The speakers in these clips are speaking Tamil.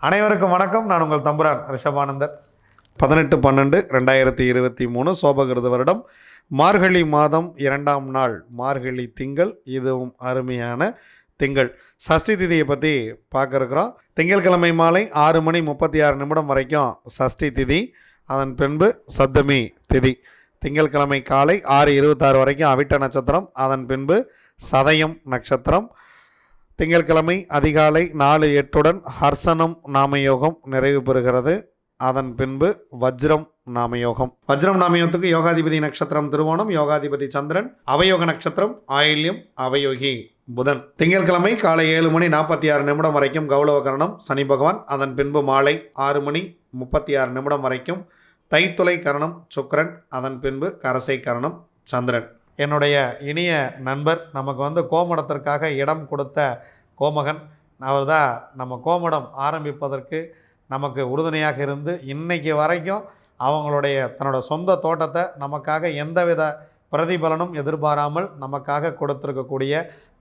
அனைவருக்கும் வணக்கம். நான் உங்கள் தம்புரான் ரிஷபானந்தர். பதினெட்டு பன்னெண்டு ரெண்டாயிரத்தி இருபத்தி மூணு சோபகிருத வருடம். மார்கழி மாதம் இரண்டாம் நாள். மார்கழி திங்கள். இதுவும் அருமையான திங்கள். சஷ்டி திதியை பற்றி பார்க்குறக்குறோம் திங்கட்கிழமை மாலை ஆறு மணி முப்பத்தி ஆறு நிமிடம் வரைக்கும் சஷ்டி திதி. அதன் பின்பு சப்தமி திதி. திங்கட்கிழமை காலை ஆறு இருபத்தாறு வரைக்கும் அவிட்ட நட்சத்திரம். அதன் பின்பு சதயம் நட்சத்திரம். திங்கட்கிழமை அதிகாலை நாலு எட்டுடன் ஹர்சனம் நாமயோகம் நிறைவு பெறுகிறது. அதன் பின்பு வஜ்ரம் நாமயோகம். வஜ்ரம் நாமயோகத்துக்கு யோகாதிபதி நட்சத்திரம் திருவோணம் யோகாதிபதி சந்திரன் அவயோக நட்சத்திரம் ஆயில்யம் அவயோகி புதன். திங்கட்கிழமை காலை ஏழு மணி நாற்பத்தி ஆறு நிமிடம் வரைக்கும் கௌளவகரணம் சனி பகவான். அதன் பின்பு மாலை ஆறு மணி முப்பத்தி ஆறு நிமிடம் வரைக்கும் தைத்துளை கரணம் சுக்கரன். அதன் பின்பு கரசை கரணம் சந்திரன். என்னுடைய இனிய நண்பர் நமக்கு வந்து கோமடத்திற்காக இடம் கொடுத்த கோமகன். அவர் தான் நம்ம கோமடம் ஆரம்பிப்பதற்கு நமக்கு உறுதுணையாக இருந்து இன்னைக்கு வரைக்கும் அவங்களுடைய தன்னோட சொந்த தோட்டத்தை நமக்காக எந்தவித பிரதிபலனும் எதிர்பாராமல் நமக்காக கொடுத்துருக்கக்கூடிய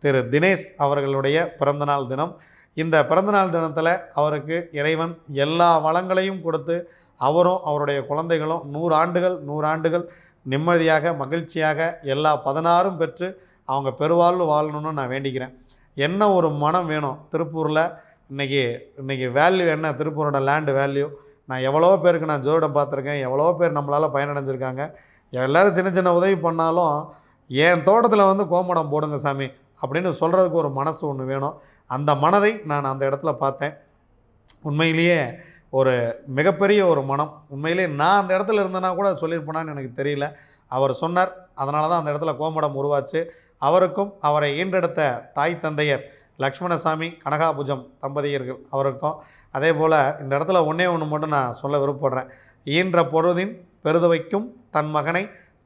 திரு தினேஷ் அவர்களுடைய பிறந்தநாள் தினம். இந்த பிறந்தநாள் தினத்தில் அவருக்கு இறைவன் எல்லா வளங்களையும் கொடுத்து அவரும் அவருடைய குழந்தைகளும் நூறு ஆண்டுகள் நூறாண்டுகள் நிம்மதியாக மகிழ்ச்சியாக எல்லா பதினாறும் பெற்று அவங்க பெருவாழ்வு வாழணும்னு நான் வேண்டிக்கிறேன். என்ன ஒரு மனம் வேணும்? திருப்பூரில் இன்றைக்கி இன்றைக்கி வேல்யூ என்ன? திருப்பூரோட லேண்டு வேல்யூ நான் எவ்வளோ பேருக்கு நான் ஜோதிடம் பார்த்துருக்கேன். எவ்வளோ பேர் நம்மளால் பயனடைஞ்சிருக்காங்க. எல்லோரும் சின்ன சின்ன உதவி பண்ணாலும் என் தோட்டத்தில் வந்து கோமடம் போடுங்க சாமி அப்படின்னு சொல்கிறதுக்கு ஒரு மனசு ஒன்று வேணும். அந்த மனதை நான் அந்த இடத்துல பார்த்தேன். உண்மையிலேயே ஒரு மிகப்பெரிய ஒரு மனம். உண்மையிலே நான் அந்த இடத்துல இருந்தேன்னா கூட சொல்லியிருப்பேனான்னு எனக்கு தெரியல. அவர் சொன்னார். அதனால தான் அந்த இடத்துல கோமடம் உருவாச்சு. அவருக்கும் அவரை ஈன்றெடுத்த தாய் தந்தையர் லக்ஷ்மணசாமி கனகாபுஜம் தம்பதியர்கள் அவருக்கும். அதே போல் இந்த இடத்துல ஒன்றே ஒன்று மட்டும் நான் சொல்ல விருப்பப்படுறேன். ஈன்ற பொழுதின் பெருதுவைக்கும் தன் மகனை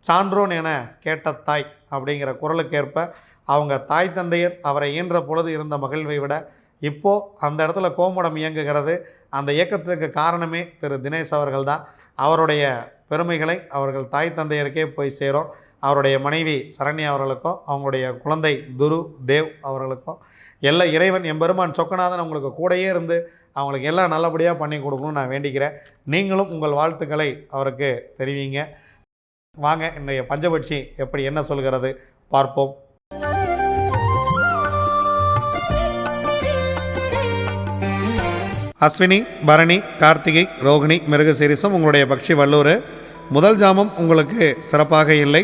சான்றோன் என கேட்ட தாய் அப்படிங்கிற குரலுக்கேற்ப அவங்க தாய் தந்தையர் அவரை ஈன்ற பொழுது இருந்த மகிழ்வை விட இப்போது அந்த இடத்துல கோமடம் இயங்குகிறது. அந்த இயக்கத்துக்கு காரணமே திரு தினேஷ் அவர்கள் தான் அவருடைய பெருமைகளை அவர்கள் தாய் தந்தையருக்கே போய் சேரும். அவருடைய மனைவி சரண்யா அவர்களுக்கும் அவங்களுடைய குழந்தை துரு தேவ் அவர்களுக்கும் எல்லா இறைவன் எம்பெருமான் சொக்கநாதன் அவங்களுக்கு கூடயே இருந்து அவங்களுக்கு எல்லாம் நல்லபடியாக பண்ணி கொடுக்கணும்னு நான் வேண்டிக்கிறேன். நீங்களும் உங்கள் வாழ்த்துக்களை அவருக்கு தெரிவிங்க. வாங்க இன்றைய பஞ்சபட்சி எப்படி என்ன சொல்கிறது பார்ப்போம். அஸ்வினி பரணி கார்த்திகை ரோகிணி மிருகசீரிசம் உங்களுடைய பக்ஷி வல்லூர் முதல் ஜாமம் உங்களுக்கு சிறப்பாக இல்லை.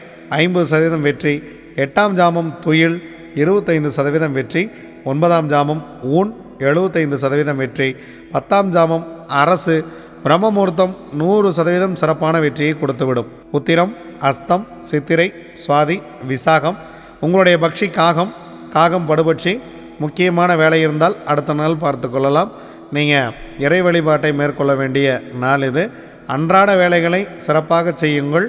ஐம்பது சதவீதம் வெற்றி எட்டாம் ஜாமம் துயில் இருபத்தைந்து சதவீதம் வெற்றி ஒன்பதாம் ஜாமம் ஊன் எழுபத்தைந்து சதவீதம் வெற்றி பத்தாம் ஜாமம் அரசு பிரம்மமுகூர்த்தம் நூறு சதவீதம் சிறப்பான வெற்றியை கொடுத்துவிடும். உத்திரம் அஸ்தம் சித்திரை சுவாதி விசாகம் உங்களுடைய பக்ஷி காகம் காகம் படுபட்சி முக்கியமான வேலை இருந்தால் அடுத்த நாள் பார்த்து கொள்ளலாம். நீங்கள் இறை வழிபாட்டை மேற்கொள்ள வேண்டிய நாள் இது. அன்றாட வேலைகளை சிறப்பாக செய்யுங்கள்.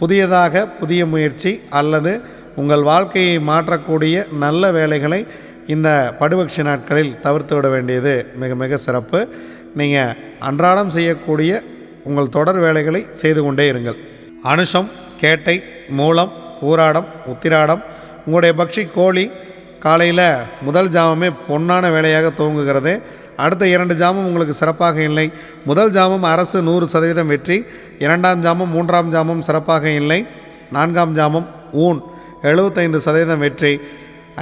புதியதாக புதிய முயற்சி அல்லது உங்கள் வாழ்க்கையை மாற்றக்கூடிய நல்ல வேலைகளை இந்த படுபக்ஷி நாட்களில் தவிர்த்து விட வேண்டியது மிக மிக சிறப்பு. நீங்கள் அன்றாடம் செய்யக்கூடிய உங்கள் தொடர் வேலைகளை செய்து கொண்டே இருங்கள். அனுஷம் கேட்டை மூலம் பூராடம் உத்திராடம் உங்களுடைய பக்ஷி கோழி காலையில் முதல் ஜாமமே பொன்னான வேலையாக துவங்குகிறது. அடுத்த இரண்டு ஜாமம் உங்களுக்கு சிறப்பாக இல்லை. முதல் ஜாமம் அரசு நூறு சதவீதம் வெற்றி. இரண்டாம் ஜாமம் மூன்றாம் ஜாமம் சிறப்பாக இல்லை. நான்காம் ஜாமம் ஊன் எழுபத்தைந்து சதவீதம் வெற்றி.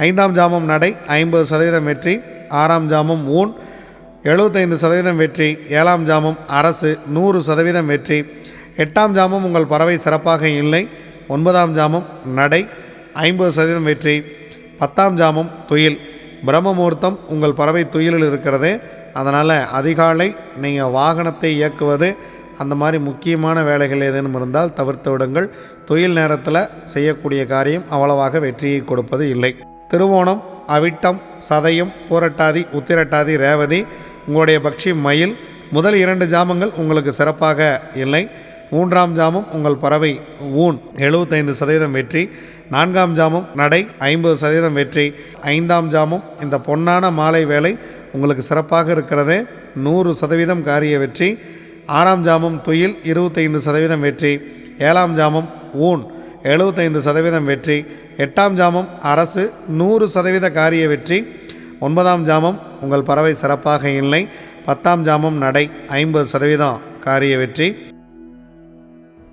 ஐந்தாம் ஜாமம் நடை ஐம்பது சதவீதம் வெற்றி. ஆறாம் ஜாமம் ஊன் எழுபத்தைந்து சதவீதம் வெற்றி. ஏழாம் ஜாமம் அரசு நூறு சதவீதம் வெற்றி. எட்டாம் ஜாமம் உங்கள் பறவை சிறப்பாக இல்லை. ஒன்பதாம் ஜாமம் நடை ஐம்பது சதவீதம் வெற்றி. பத்தாம் ஜாமம் துயில். பிரம்ம முகூர்த்தம் உங்கள் பறவை துயிலில் இருக்கிறது. அதனால் அதிகாலை நீங்கள் வாகனத்தை இயக்குவது அந்த மாதிரி முக்கியமான வேலைகள் ஏதேனும் இருந்தால் தவிர்த்து விடுங்கள். தொழில் நேரத்தில் செய்யக்கூடிய காரியம் அவ்வளவாக வெற்றியை கொடுப்பது இல்லை. திருவோணம் அவிட்டம் சதயம் பூரட்டாதி உத்திரட்டாதி ரேவதி உங்களுடைய பக்ஷி மயில் முதல் இரண்டு ஜாமங்கள் உங்களுக்கு சிறப்பாக இல்லை. மூன்றாம் ஜாமம் உங்கள் பறவை ஊன் எழுபத்தைந்து சதவீதம் வெற்றி. நான்காம் ஜாமம் நடை ஐம்பது சதவீதம் வெற்றி. ஐந்தாம் ஜாமம் இந்த பொன்னான மாலை வேலை உங்களுக்கு சிறப்பாக இருக்கிறது. நூறு சதவீதம் காரிய வெற்றி. ஆறாம் ஜாமம் துயில் இருபத்தைந்து சதவீதம் வெற்றி ஏழாம் ஜாமம் ஊன் எழுபத்தைந்து சதவீதம் வெற்றி எட்டாம் ஜாமம் அரசு நூறு சதவீத காரிய வெற்றி ஒன்பதாம் ஜாமம் உங்கள் பறவை சிறப்பாக இல்லை பத்தாம் ஜாமம் நடை ஐம்பது சதவீதம் காரிய வெற்றி.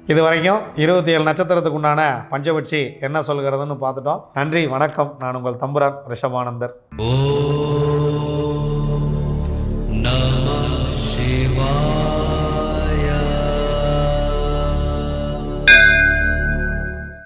இது வரைக்கும் இருபத்தி ஏழு நட்சத்திரத்துக்கு உண்டான பஞ்சபட்சி என்ன சொல்கிறதுன்னு பார்த்துட்டோம். நன்றி வணக்கம். நான் உங்கள் தம்புரான் ரிஷபானந்தர். ஓ.